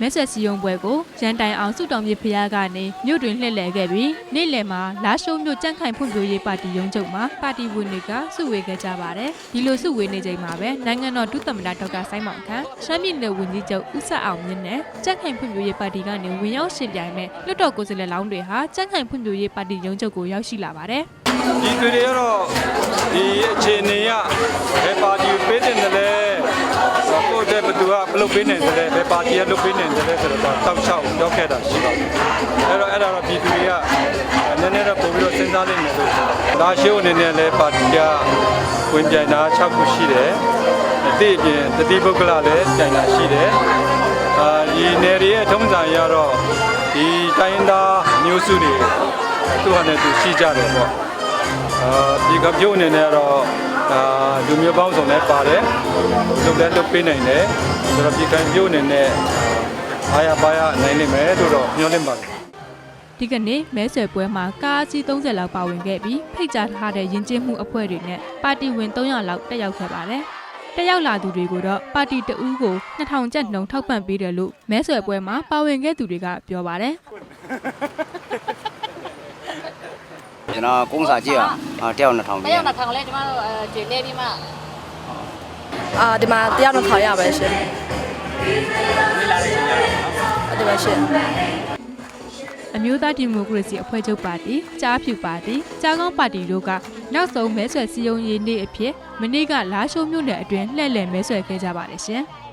မဲဆွယ်စည်းရုံးပွဲကိုရန်တိုင်အောင်စုတောင်မြေဖျားကနေမြို့တွင်လှည့်လည်ခဲ့ပြီးနေ့လယ်မှာလာရှိုးမြို့ကြန့်ခိုင်ဖွံ့ဖြိုးရေးပါတီရုံးချုပ်မှာပါတီဝင်တွေကစုဝေးခဲ့ကြပါတယ်ဒီလိုစုဝေးနေချိန်မှာပဲနိုင်ငံတော်ဒုသမ္မတဒေါက်တာစိုင်းမောင်ခန့်ရှမ်းပြည်နယ်ဝန်ကြီးချုပ်ဦးဆက်အောင်မြင့်နဲ့ကြန့်ခိုင်ဖွံ့ဖြိုးရေးပါတီကနေဝင်ရောက်ရှင်ပြိုင်မဲ့လွှတ်တော်ကိုယ်စားလှယ်လောင်းတွေဟာကြန့်ခိုင်ဖွံ့ဖြိုးရေးပါတီရုံးချုပ်ကိုရောက်ရှိလာပါတယ်ဒီတွေတွေကတော့ ကိုယ့်တဲ့ဘသူကဘလုပ်ပေးနေတယ်လဲဘယ်ပါတီကလုပ်ပေးနေတယ်လဲဆိုတော့တောက်ချောက်ရောက်ခဲ့တာရှိပါတယ်အဲ့တော့အဲ့ဒါတော့ပြည်သူတွေကနည်းနည်းတော့ပို့ပြီးတော့စဉ်းစားနေတယ်လို့လာရှိုးအနေနဲ့လည်းပါတီကဝင်ပြိုင်တာ6ခုရှိတယ်အတိအပြင်တတိပုဂ္ဂလလည်းပြိုင်တာရှိတယ်အာဒီနယ်တွေရဲ့ထုံးစံရတော့ဒီတိုင်းရင်းသားမျိုးစုတွေသူ့ဟာနဲ့သူရှိကြတယ်ပေါ့အာဒီကပြုတ်အနေနဲ့ကတော့အာလူမျိုးပေါင်းစုံလည်းပါတယ်လုပ်လည်းလုပ်ပေးနိုင်တယ် ဆိုတော့ဒီကံပြုတ်အနေနဲ့အားရပါရနိုင်နိုင်မယ်လို့တော့ညွှန်လင့်ပါတယ်ဒီကနေ့မဲဆွယ်ပွဲမှာကားအကြီး30လောက်ပါဝင်ခဲ့ပြီးဖိတ်ကြားထားတဲ့ယဉ်ကျေးမှုအဖွဲ့တွေနဲ့ပါတီဝင်300လောက်တက်ရောက်ခဲ့ပါတယ်။တက်ရောက်လာသူတွေကိုတော့ပါတီတဦးကို2000ကျပ်နှုန်းထောက်ပံ့ပေးတယ်လို့မဲဆွယ်ပွဲမှာပါဝင်ခဲ့သူတွေကပြောပါတယ်ကျွန်တော်ကုန်းစာကြည့်ရအောင်တယောက်2000တပေးရယောက်နှစ်ထောင်လဲကျမတို့အဲဂျွေလဲပြီးမှ အာဒီမှာတယောက်တော့ထောင်ရပါရှင်ဒီပါရှင်။အမျိုးသားဒီမိုကရေစီအဖွဲ့ချုပ်ပါတီ၊ကြားဖြူပါတီ၊ကြားကောင်းပါတီတို့ကနောက်ဆုံးမဲဆွယ်စည်းရုံးရေးနေ့အဖြစ်မနေ့ကလာရှိုးမြို့နယ်အတွင်းလှည့်လည်မဲဆွယ်ခဲ့ကြပါတယ်ရှင်။